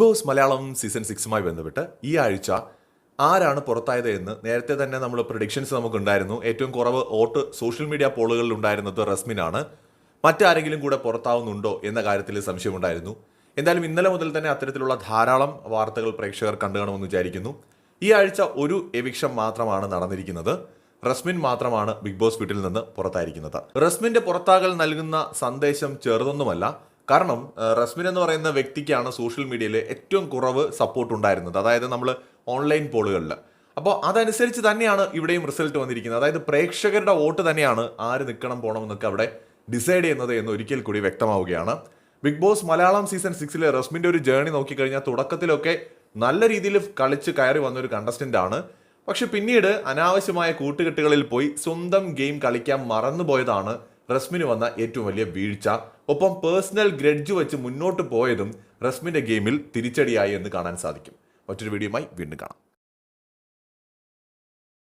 Boss Malayalam season സിക്സുമായി ബന്ധപ്പെട്ട് ഈ ആഴ്ച ആരാണ് പുറത്തായത് എന്ന് നേരത്തെ തന്നെ നമ്മൾ പ്രൊഡിക്ഷൻസ് നമുക്കുണ്ടായിരുന്നു. ഏറ്റവും കുറവ് വോട്ട് സോഷ്യൽ മീഡിയ പോളുകളിൽ ഉണ്ടായിരുന്നത് റസ്മിനാണ്. മറ്റാരെങ്കിലും കൂടെ പുറത്താവുന്നുണ്ടോ എന്ന കാര്യത്തിൽ സംശയമുണ്ടായിരുന്നു. എന്തായാലും ഇന്നലെ മുതൽ തന്നെ അത്തരത്തിലുള്ള ധാരാളം വാർത്തകൾ പ്രേക്ഷകർ കണ്ടുകാണമെന്ന് വിചാരിക്കുന്നു. ഈ ആഴ്ച ഒരു എവിക്ഷം മാത്രമാണ് നടന്നിരിക്കുന്നത്. റസ്മിൻ മാത്രമാണ് ബിഗ് ബോസ് വീട്ടിൽ നിന്ന് പുറത്തായിരിക്കുന്നത്. റസ്മിന്റെ പുറത്താകൽ നൽകുന്ന സന്ദേശം ചെറുതൊന്നുമല്ല. കാരണം റസ്മിൻ എന്ന് പറയുന്ന വ്യക്തിക്കാണ് സോഷ്യൽ മീഡിയയിൽ ഏറ്റവും കുറവ് സപ്പോർട്ട് ഉണ്ടായിരുന്നത്. അതായത് നമ്മൾ ഓൺലൈൻ പോളുകളിൽ അപ്പോൾ അതനുസരിച്ച് തന്നെയാണ് ഇവിടെയും റിസൾട്ട് വന്നിരിക്കുന്നത്. അതായത് പ്രേക്ഷകരുടെ വോട്ട് തന്നെയാണ് ആര് നിൽക്കണം പോകണമെന്നൊക്കെ അവിടെ ഡിസൈഡ് ചെയ്യുന്നത് എന്ന് ഒരിക്കൽ കൂടി വ്യക്തമാവുകയാണ്. ബിഗ് ബോസ് മലയാളം സീസൺ സിക്സിലെ റസ്മിന്റെ ഒരു ജേണി നോക്കിക്കഴിഞ്ഞാൽ തുടക്കത്തിലൊക്കെ നല്ല രീതിയിൽ കളിച്ച് കയറി വന്നൊരു ഒരു കണ്ടസ്റ്റന്റ് ആണ്. പക്ഷെ പിന്നീട് അനാവശ്യമായ കൂട്ടുകെട്ടുകളിൽ പോയി സ്വന്തം ഗെയിം കളിക്കാൻ മറന്നുപോയതാണ് റസ്മിന് വന്ന ഏറ്റവും വലിയ വീഴ്ച. ഒപ്പം പേഴ്സണൽ ഗ്രഡ്ജ് വെച്ച് മുന്നോട്ട് പോയതും റസ്മിന്റെ ഗെയിമിൽ തിരിച്ചടിയായി എന്ന് കാണാൻ സാധിക്കും. മറ്റൊരു വീഡിയോയുമായി വീണ്ടും കാണാം.